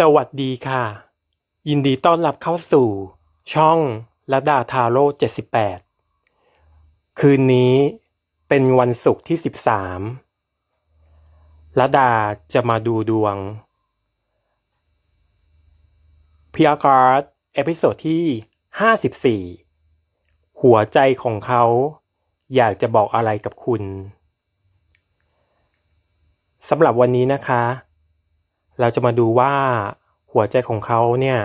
สวัสดีค่ะ ยินดีต้อนรับเข้าสู่ ช่องระดาทาโร่78 คืนนี้เป็นวันศุกร์ที่ 13ระดาจะมาดูดวงพิอาการ์ดเอพิโซดที่ 54 หัวใจของเขาอยากจะบอกอะไรกับคุณสำหรับวันนี้นะคะ เราจะมาดูว่าหัวใจของเขาเนี่ย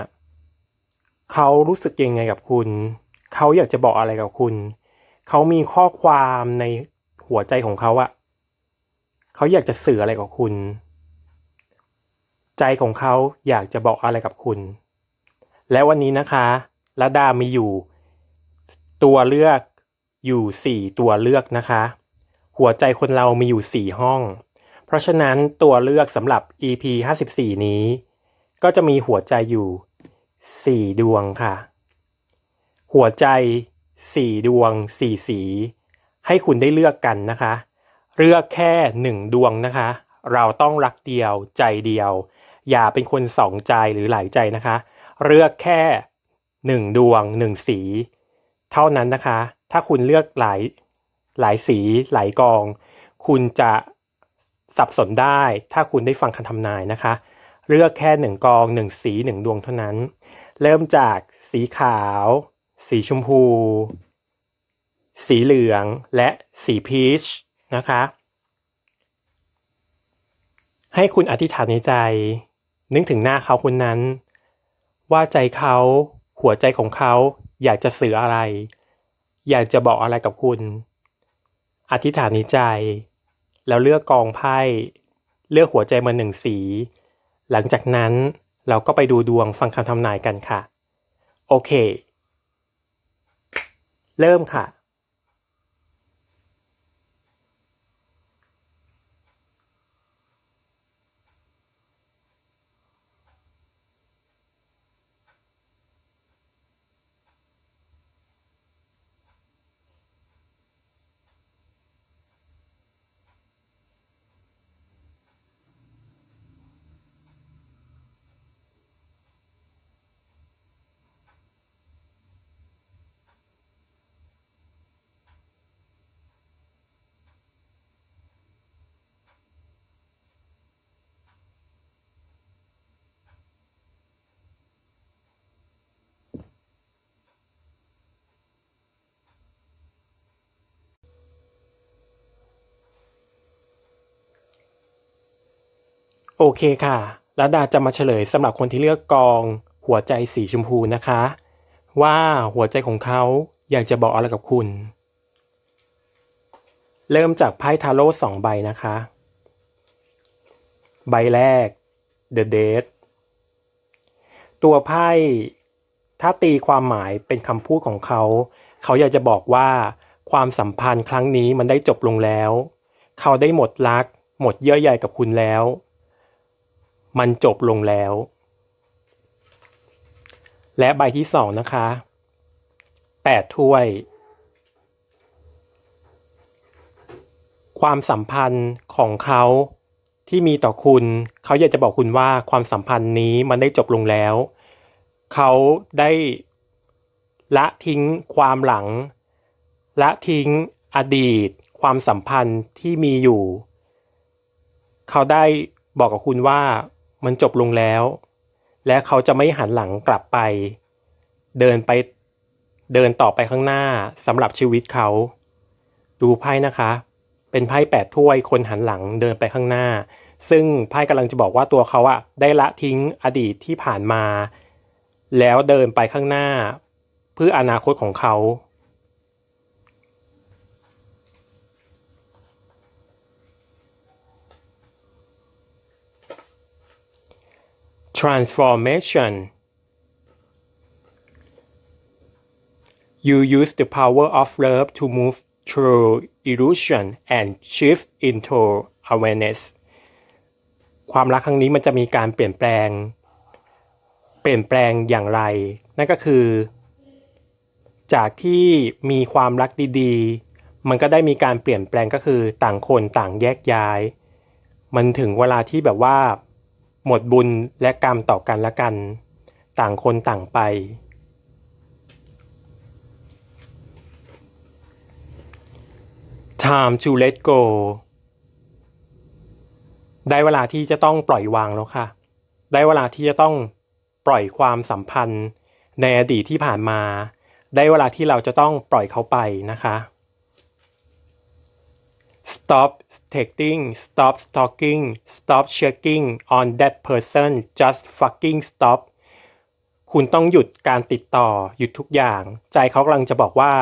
เขารู้สึกยังไงกับคุณ เขาอยากจะบอกอะไรกับคุณ เขามีข้อความในหัวใจของเขาอะเขาอยากจะสื่ออะไรกับคุณ ใจของเขาอยากจะบอกอะไรกับคุณ และวันนี้นะคะระดามีอยู่ ตัวเลือกอยู่สี่ตัวเลือกนะคะ หัวใจคนเรามีอยู่สี่ห้อง เพราะฉะนั้นตัวเลือกสำหรับ EP 54 นี้ ก็จะมีหัวใจอยู่ 4 ดวงค่ะ หัวใจ 4 ดวง 4 สี ให้คุณได้เลือกกันนะคะ เลือกแค่ 1 ดวงนะคะ เราต้องรักเดียวใจเดียว อย่าเป็นคนสองใจหรือหลายใจนะคะ เลือกแค่ 1 ดวง 1 สี เท่านั้นนะคะ ถ้าคุณเลือกหลายหลายสีหลายกอง คุณจะ สับสนได้ถ้าคุณได้ฟังคำทำนายนะคะ เลือกแค่หนึ่งกองหนึ่งสีหนึ่งดวงเท่านั้น เริ่มจากสีขาว สีชมพู สีเหลืองและสีพีชนะคะ ให้คุณอธิษฐานในใจ นึกถึงหน้าเขาคนนั้น ว่าใจเขาหัวใจของเขาอยากจะสื่ออะไร อยากจะบอกอะไรกับคุณ อธิษฐานในใจ แล้วเลือกกองไพ่ เลือกหัวใจมาหนึ่งสี หลังจากนั้นเราก็ไปดูดวงฟังคำทำนายกันค่ะ โอเค เริ่มค่ะ โอเคค่ะรัดาจะมาเฉลยสำหรับคนที่เลือกกอง หัวใจสีชมพูนะคะ ว่าหัวใจของเขาอยากจะบอกอะไรกับคุณ เริ่มจากไพ่ทาโร่สองใบนะคะ ใบแรก The Dead ตัวไพ่ถ้าตีความหมายเป็นคำพูดของเขา เขาอยากจะบอกว่า ความสัมพันธ์ครั้งนี้มันได้จบลงแล้ว เขาได้หมดรัก หมดเยื่อใยกับคุณแล้ว มันจบลงแล้ว และใบที่สองนะคะแปดถ้วย ความสัมพันธ์ของเขาที่มีต่อคุณ เขาอยากจะบอกคุณว่าความสัมพันธ์นี้มันได้จบลงแล้ว เขาได้ละทิ้งความหลัง ละทิ้งอดีต ความสัมพันธ์ที่มีอยู่ เขาได้บอกกับคุณว่า มันจบลงแล้ว และเขาจะไม่หันหลังกลับไป เดินไปเดินต่อไปข้างหน้าสำหรับชีวิตเขา ดูไพ่นะคะ เป็นไพ่แปดถ้วยคนหันหลังเดินไปข้างหน้า ซึ่งไพ่กำลังจะบอกว่าตัวเขาอะได้ละทิ้งอดีตที่ผ่านมา แล้วเดินไปข้างหน้า เพื่ออนาคตของเขา transformation you use the power of love to move through illusion and shift into awareness ความรักครั้งนี้มันจะมีการเปลี่ยนแปลง เปลี่ยนแปลงอย่างไร นั่นก็คือ จากที่มีความรักดีๆ มันก็ได้มีการเปลี่ยนแปลงก็คือต่างคนต่างแยกย้าย มันถึงเวลาที่แบบว่า หมดบุญและกรรมต่อกันละกัน ต่างคนต่างไป time to let go ได้เวลาที่จะต้องปล่อยวางแล้วค่ะ ได้เวลาที่จะต้องปล่อยความสัมพันธ์ ในอดีตที่ผ่านมา ได้เวลาที่เราจะต้องปล่อยเขาไปนะคะ stop texting stop stalking stop checking on that person just fucking stop คุณต้องหยุดการติดต่อหยุดทุกอย่าง ใจเขากำลังจะบอกว่า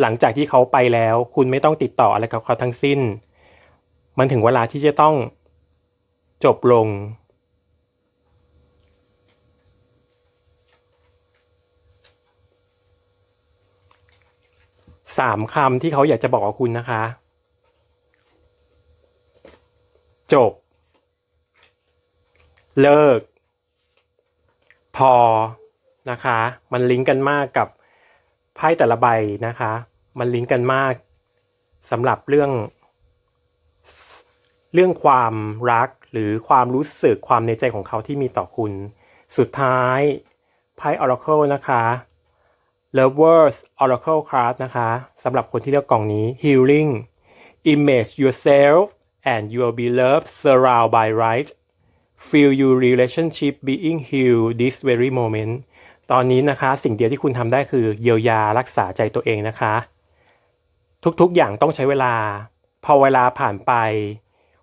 หลังจากที่เขาไปแล้ว คุณไม่ต้องติดต่ออะไรกับเขาทั้งสิ้น มันถึงเวลาที่จะต้องจบลง สามคำที่เขาอยากจะบอกกับคุณนะคะ จบ เลิก พอนะคะ มันลิงก์กันมากกับไพ่แต่ละใบนะคะ มันลิงก์กันมากสำหรับเรื่อง เรื่องความรักหรือความรู้สึกความในใจของเขาที่มีต่อคุณ สุดท้ายไพ่ Oracle นะคะ Lovers Oracle Card นะคะสำหรับคนที่เลือกกล่องนี้ Healing Image yourself and your beloved surround by right feel your relationship being healed this very moment ตอนนี้นะคะ สิ่งเดียวที่คุณทำได้คือเยียวยารักษาใจตัวเองนะคะ ทุกๆอย่างต้องใช้เวลา พอเวลาผ่านไป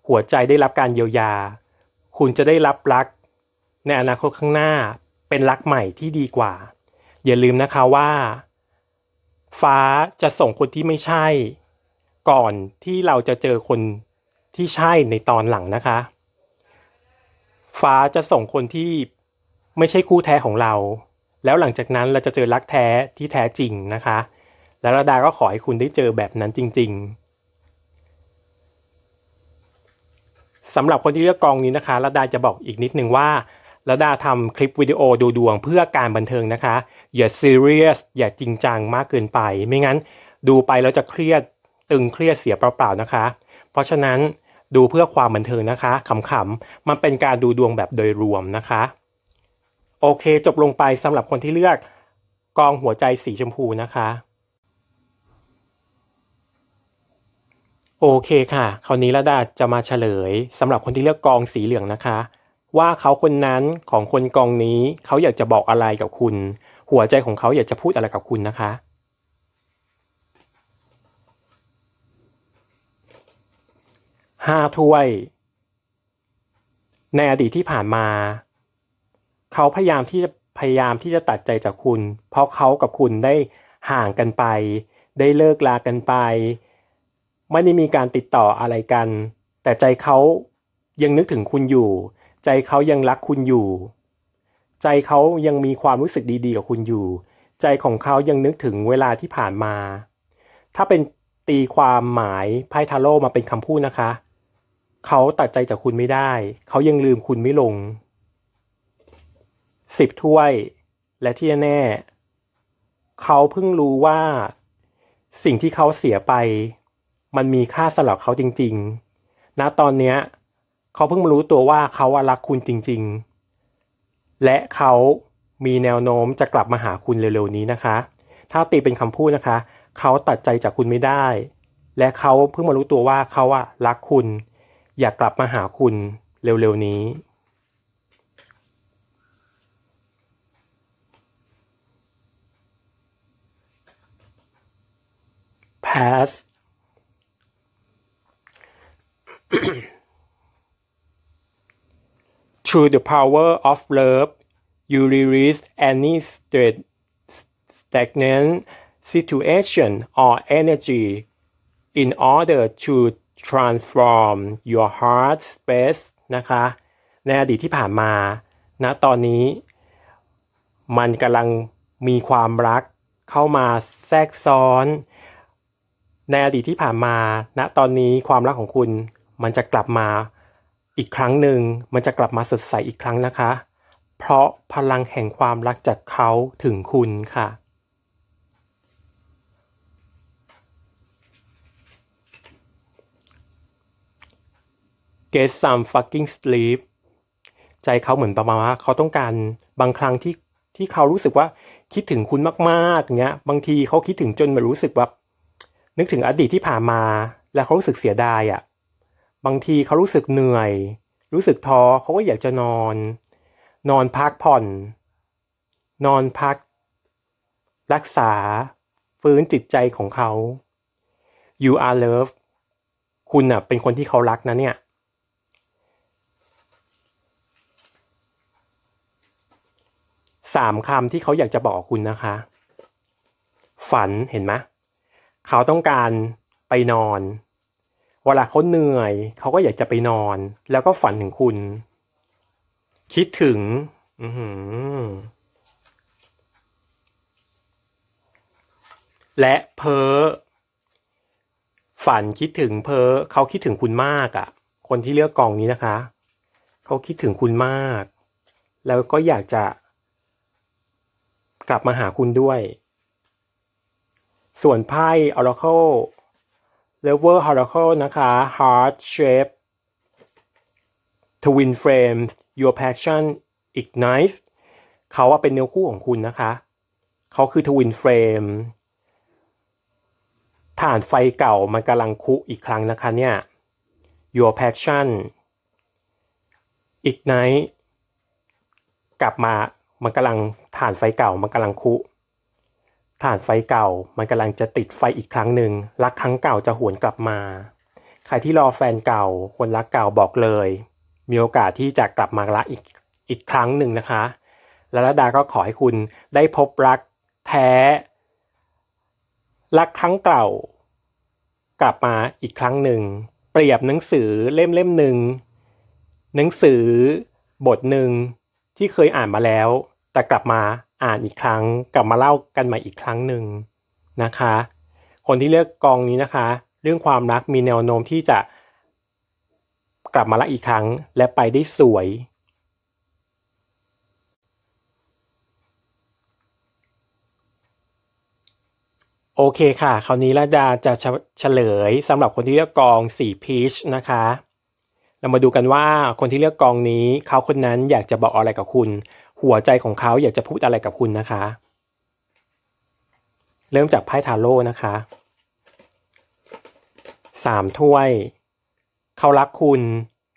หัวใจได้รับการเยียวยา คุณจะได้รับรัก ในอนาคตข้างหน้าเป็นรักใหม่ที่ดีกว่า อย่าลืมนะคะว่า ฟ้าจะส่งคนที่ไม่ใช่ ก่อนที่เราจะเจอคน ที่ใช่ในตอนหลังนะคะ ฟ้าจะส่งคนที่ไม่ใช่คู่แท้ของเรา แล้วหลังจากนั้นเราจะเจอรักแท้ที่แท้จริงนะคะ แล้วระดาก็ขอให้คุณได้เจอแบบนั้นจริง ๆสำหรับคนที่เลือกกองนี้นะคะระดาจะบอกอีกนิดนึงว่าระดาทำคลิปวิดีโอดูดวงเพื่อการบันเทิงนะคะ อย่าซีเรียสอย่าจริงจังมากเกินไป ไม่งั้นดูไปแล้วจะเครียดตึงเครียดเสียเปล่าๆนะคะ เพราะฉะนั้น ดูเพื่อความบันเทิงนะคะขำๆมันเป็นการดูดวงแบบโดยรวมนะคะ โอเคจบลงไปสำหรับคนที่เลือกกองหัวใจสีชมพูนะคะ โอเคค่ะ คราวนี้ระดาจะมาเฉลยสำหรับคนที่เลือกกองสีเหลืองนะคะ ว่าเขาคนนั้นของคนกองนี้เขาอยากจะบอกอะไรกับคุณ หัวใจของเขาอยากจะพูดอะไรกับคุณนะคะ ห้าถ้วย ในอดีตที่ผ่านมา เขาพยายามที่จะพยายามที่จะตัดใจจากคุณ เพราะเขากับคุณได้ห่างกันไป ได้เลิกลากันไป ไม่ได้มีการติดต่ออะไรกัน แต่ใจเขายังนึกถึงคุณอยู่ ใจเขายังรักคุณอยู่ ใจเขายังมีความรู้สึกดีๆกับคุณอยู่ ใจของเขายังนึกถึงเวลาที่ผ่านมา ถ้าเป็นตีความหมายไพ่ทาโร่มาเป็นคำพูดนะคะ เขาตัดใจจากคุณไม่ได้ เขายังลืมคุณไม่ลงสิบถ้วย และที่แน่ เขาเพิ่งรู้ว่า สิ่งที่เขาเสียไป มันมีค่าสำหรับเขาจริง ๆ ณตอนเนี้ย เขาเพิ่งมารู้ตัวว่าเขาอะรักคุณจริง ๆ และเขามีแนวโน้มจะกลับมาหาคุณเร็วๆนี้นะคะ ถ้าตีเป็นคำพูดนะคะ เขาตัดใจจากคุณไม่ได้ และเขาเพิ่งมารู้ตัวว่าเขาอะรักคุณ อยากกลับมาหาคุณเร็วๆนี้ pass through the power of love you release any sta- stagnant situation or energy in order to transform your heart space นะคะ ในอดีตที่ผ่านมาณตอนนี้ มันกำลังมีความรักเข้ามาแทรกซ้อน ในอดีตที่ผ่านมาณตอนนี้ความรักของคุณมันจะกลับมาอีกครั้งหนึ่ง มันจะกลับมาสดใสอีกครั้งนะคะ เพราะพลังแห่งความรักจากเขาถึงคุณค่ะ get some fucking sleep ใจเขาเหมือนประมาณว่าเขาต้องการบางครั้งที่ที่เขารู้สึกว่าคิดถึงคุณมากๆเงี้ย บางทีเขาคิดถึงจนมันรู้สึกแบบนึกถึงอดีตที่ผ่านมา แล้วเขารู้สึกเสียดายอะ่ะ บางทีเขารู้สึกเหนื่อย รู้สึกท้อเขาก็อยากจะนอน นอนพักผ่อน นอนพัก รักษา ฟื้นจิตใจของเขา you are love คุณอะเป็นคนที่เขารักนะเนี่ย สามคำที่เขาอยากจะบอกคุณนะคะ ฝันเห็นไหมเขาต้องการไปนอน เวลาเขาเหนื่อย เขาก็อยากจะไปนอน แล้วก็ฝันถึงคุณ คิดถึง อืและเพ้อฝันคิดถึงเพ้อเขาคิดถึงคุณมากอะ่ะ คนที่เลือกกองนี้นะคะ เขาคิดถึงคุณมาก แล้วก็อยากจะ กลับมาหาคุณด้วย ส่วนไพ่ Oracle Lover Oracle นะคะ Heart Shape Twin Flames Your Passion Ignite เขาว่าเป็นเนื้อคู่ของคุณนะคะ เขาคือ Twin Flame ฐานไฟเก่ามันกำลังคุอีกครั้งนะคะเนี่ย Your Passion Ignite กลับมามันกำลัง ฐานไฟเก่ามันกำลังคุฐานไฟเก่ามันกำลังจะติดไฟอีกครั้งหนึ่งรักครั้งเก่าจะหวนกลับมา ใครที่รอแฟนเก่า คนรักเก่าบอกเลย มีโอกาสที่จะกลับมารักอีกอีกครั้งหนึ่งนะคะ แล้วระดาก็ขอให้คุณได้พบรักแท้ รักครั้งเก่ากลับมาอีกครั้งหนึ่ง เปรียบหนังสือเล่มเล่มหนึ่งหนังสือบทหนึ่งที่เคยอ่านมาแล้ว แต่กลับมาอ่านอีกครั้ง กลับมาเล่ากันใหม่อีกครั้งหนึ่งนะคะ คนที่เลือกกองนี้นะคะ เรื่องความรักมีแนวโน้มที่จะกลับมารักอีกครั้งและไปได้สวย โอเคค่ะ คราวนี้ระดาจะเฉเฉลยสำหรับคนที่เลือกกองสีพีชนะคะ เรามาดูกันว่าคนที่เลือกกองนี้เขาคนนั้นอยากจะบอกอะไรกับคุณ หัวใจของเขาอยากจะพูดอะไรกับคุณนะคะ เริ่มจากไพ่ทาโร่นะคะสามถ้วย เขารักคุณ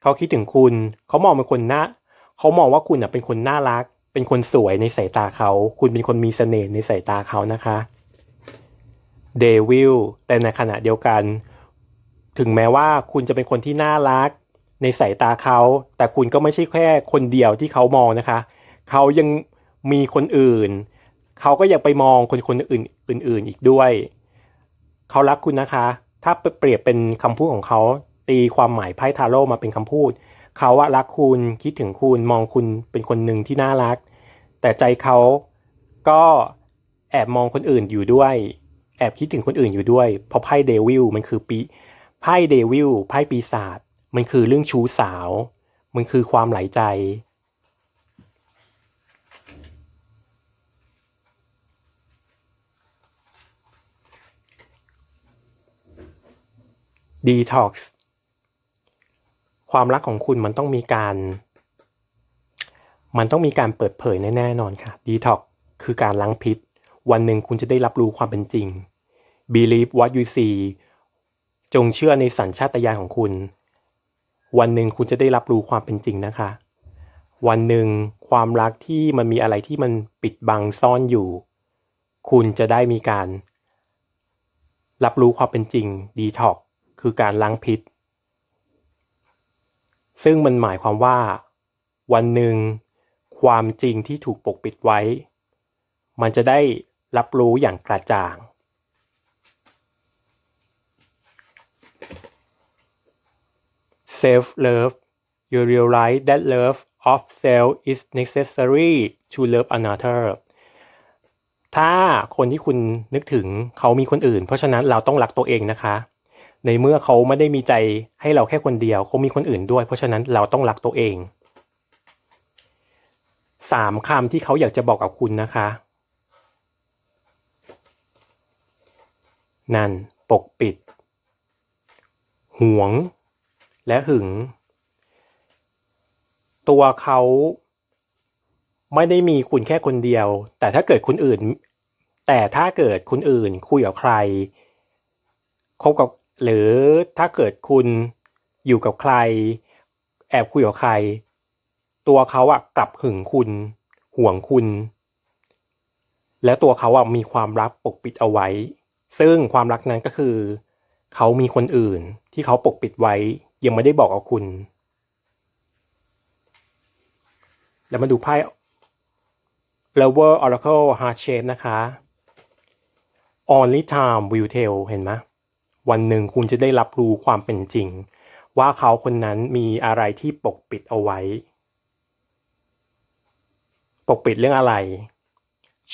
เขาคิดถึงคุณ เขามองเป็นคนน่าเขามองว่าคุณเป็นคนน่ารัก เป็นคนสวยในสายตาเขา คุณเป็นคนมีเสน่ห์ในสายตาเขานะคะเดวิลแต่ในขณะเดียวกัน ถึงแม้ว่าคุณจะเป็นคนที่น่ารัก ในสายตาเขา แต่คุณก็ไม่ใช่แค่คนเดียวที่เขามองนะคะ เขายังมีคนอื่น เขาก็ยังไปมองคนคนอื่นอื่นๆอีกด้วย เขารักคุณนะคะ ถ้าเปรียบเป็นคำพูดของเขาตีความหมายไพ่ทาโร่มาเป็นคำพูด เขาว่ารักคุณคิดถึงคุณมองคุณเป็นคนหนึ่งที่น่ารัก แต่ใจเขาก็แอบมองคนอื่นอยู่ด้วย แอบคิดถึงคนอื่นอยู่ด้วย เพราะไพ่เดวิลมันคือปีไพ่เดวิลไพ่ปีศาจมันคือเรื่องชู้สาว มันคือความไหลใจ ดีท็อกซ์ความรักของคุณมันต้องมีการ มันต้องมีการเปิดเผยแน่นอนค่ะดีท็อกคือการล้างพิษ วันหนึ่งคุณจะได้รับรู้ความเป็นจริง believe what you see จงเชื่อในสัญชาตญาณของคุณ วันหนึ่งคุณจะได้รับรู้ความเป็นจริงนะคะ วันหนึ่งความรักที่มันมีอะไรที่มันปิดบังซ่อนอยู่ คุณจะได้มีการ รับรู้ความเป็นจริงดีท็อก คือการล้างพิษ ซึ่งมันหมายความว่า วันหนึ่งความจริงที่ถูกปกปิดไว้ มันจะได้รับรู้อย่างกระจ่าง self love you realize that love of self is necessary to love another ถ้าคนที่คุณนึกถึงเขามีคนอื่น เพราะฉะนั้นเราต้องรักตัวเองนะคะ ในเมื่อเขาไม่ได้มีใจให้เราแค่คนเดียวเขามีคนอื่นด้วย เพราะฉะนั้นเราต้องรักตัวเองสามคำที่เขาอยากจะบอกกับคุณนะคะ นั่นปกปิด ห่วง และหึง ตัวเขาไม่ได้มีคุณแค่คนเดียว แต่ถ้าเกิดคนอื่น แต่ถ้าเกิดคนอื่นคุยกับใครคบกับ หรือถ้าเกิดคุณอยู่กับใคร แอบคุยกับใคร ตัวเขาอะกลับหึงคุณห่วงคุณ และตัวเขาอะมีความรักปกปิดเอาไว้ ซึ่งความรักนั้นก็คือ เขามีคนอื่นที่เขาปกปิดไว้ ยังไม่ได้บอกกับคุณ แล้วมาดูไพ่ Lover Oracle Heart Shape นะคะ Only time will tell เห็นไหม วันหนึ่งคุณจะได้รับรู้ความเป็นจริง ว่าเขาคนนั้นมีอะไรที่ปกปิดเอาไว้ ปกปิดเรื่องอะไร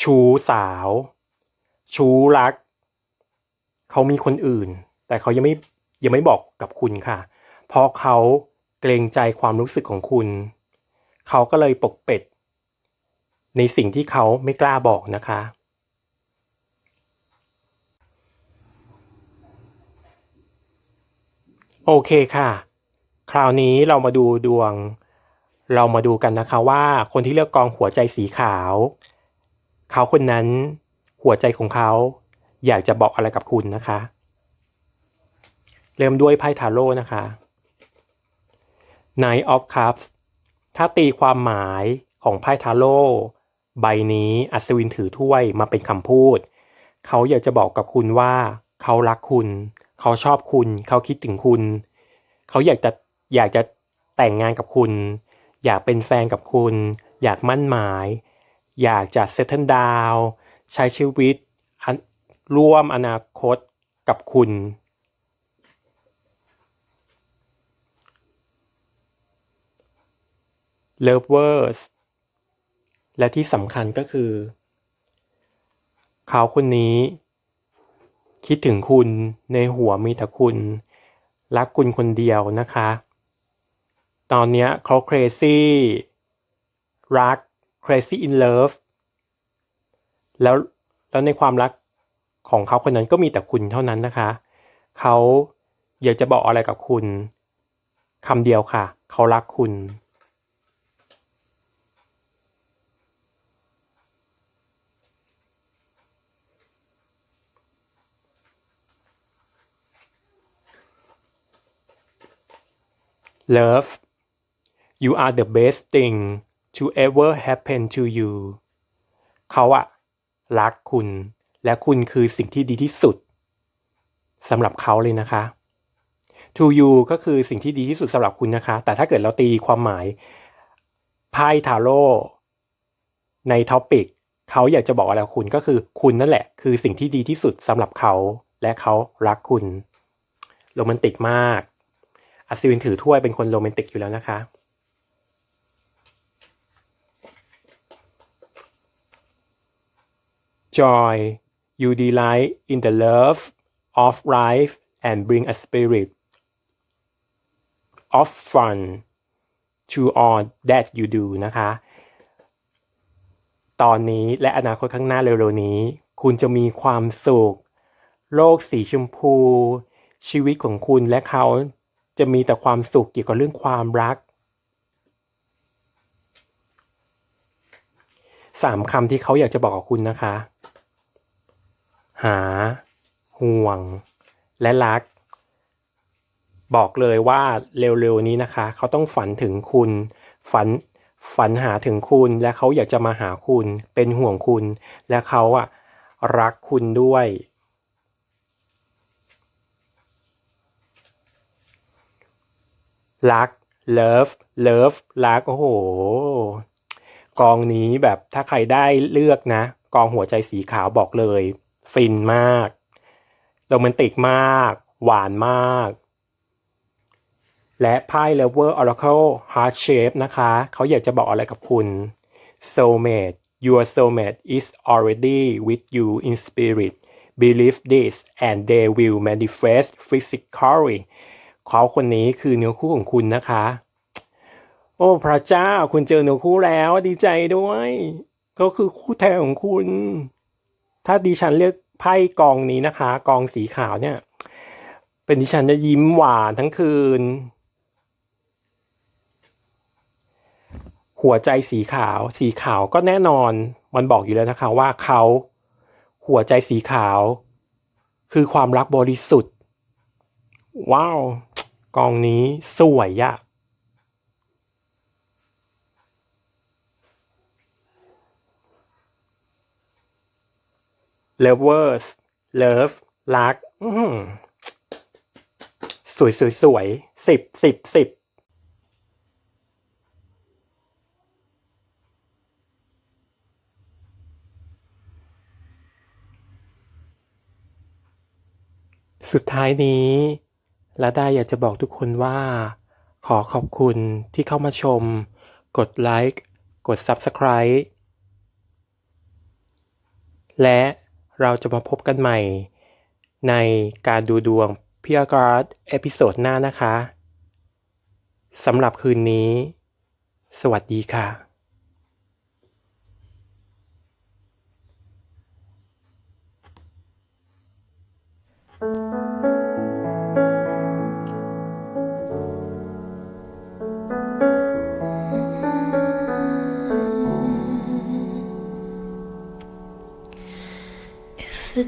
ชู้สาว ชู้รัก เขามีคนอื่น แต่เขายังไม่ยังไม่บอกกับคุณค่ะ เพราะเขาเกรงใจความรู้สึกของคุณ เขาก็เลยปกปิด ในสิ่งที่เขาไม่กล้าบอกนะคะ โอเคค่ะ คราวนี้เรามาดูดวง เรามาดูกันนะคะว่าคนที่เลือกกองหัวใจสีขาว เขาคนนั้นหัวใจของเขา อยากจะบอกอะไรกับคุณนะคะ เริ่มด้วยไพ่ทาโร่นะคะ Nine of Cups ถ้าตีความหมายของไพ่ทาโร่ใบนี้อัศวินถือถ้วยมาเป็นคำพูด เขาอยากจะบอกกับคุณว่า เขารักคุณ เขาชอบคุณ เขาคิดถึงคุณ เขาอยากจะอยากจะแต่งงานกับคุณ อยากเป็นแฟนกับคุณ อยากมั่นหมาย อยากจะเซตเทิลดาวใช้ชีวิตร่วมอนาคตกับคุณ Lovers และที่สำคัญก็คือ เขาคนนี้ คิดถึงคุณในหัวมีแต่คุณ รักคุณคนเดียวนะคะ ตอนนี้เขา crazy รัก crazy in love แล้วแล้วในความรักของเขาคนนั้นก็มีแต่คุณเท่านั้นนะคะ เขาอยากจะบอกอะไรกับคุณคำเดียวค่ะ เขารักคุณ Love you are the best thing to ever happen to you เขาอะรักคุณ และคุณคือสิ่งที่ดีที่สุดสำหรับเขาเลยนะคะ to you ก็คือสิ่งที่ดีที่สุดสำหรับคุณนะคะ แต่ถ้าเกิดเราตีความหมายไพ่ทาโร่ในท็อปิกเขาอยากจะบอกอะไรคุณก็คือคุณนั่นแหละ คือสิ่งที่ดีที่สุดสำหรับเขา และเขารักคุณ โรแมนติกมาก อัศวินถือถ้วยเป็นคนโรแมนติกอยู่แล้วนะคะ Joy you delight in the love of life and bring a spirit of fun to all that you do นะคะ ตอนนี้และอนาคตข้างหน้าเร็วๆนี้ คุณจะมีความสุข โลกสีชมพู ชีวิตของคุณและเขา จะมีแต่ความสุขเกี่ยวกับเรื่องความรักสามคำที่เขาอยากจะบอกกับคุณนะคะ หา ห่วง และรัก บอกเลยว่าเร็วๆนี้นะคะ เขาต้องฝันถึงคุณ ฝันฝันหาถึงคุณและเขาอยากจะมาหาคุณเป็นห่วงคุณ และเขาอะรักคุณด้วย รัก love love รัก โอ้โห กองนี้แบบถ้าใครได้เลือกนะ กองหัวใจสีขาวบอกเลย ฟินมาก โรแมนติกมาก หวานมาก และไพ่ Lover Oracle Heart Shape นะคะ เขาอยากจะบอกอะไรกับคุณ Soulmate Your soulmate is already with you in spirit Believe this and they will manifest physically เขาคนนี้คือเนื้อคู่ของคุณนะคะ โอ้พระเจ้าคุณเจอเนื้อคู่แล้วดีใจด้วยก็คือคู่แท้ของคุณ ถ้าดิฉันเลือกไพ่กองนี้นะคะ กองสีขาวเนี่ย เป็นดิฉันจะยิ้มหวานทั้งคืน หัวใจสีขาว สีขาวก็แน่นอน มันบอกอยู่แล้วนะคะ ว่าเขาหัวใจสีขาว คือความรักบริสุทธิ์ ว้าว กองนี้สวยอะ lovers love รักอื้อหือสวยสวยสวยสิบสิบสิบสุดท้ายนี้ แลาด้อยากจะบอกทุกคนว่า ขอขอบคุณที่เข้ามาชม กดไลค์ กด Subscribe และเราจะมาพบกันใหม่ ในการดูดวงพิอาการ์ดเอพิโซดหน้านะคะสำหรับคืนนี้ สวัสดีค่ะ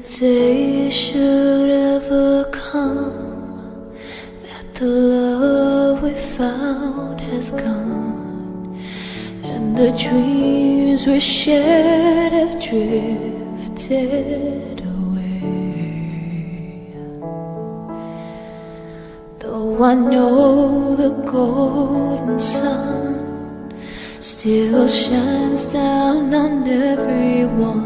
day should ever come that the love we found has gone and the dreams we shared have drifted away, though I know the golden sun still shines down on everyone.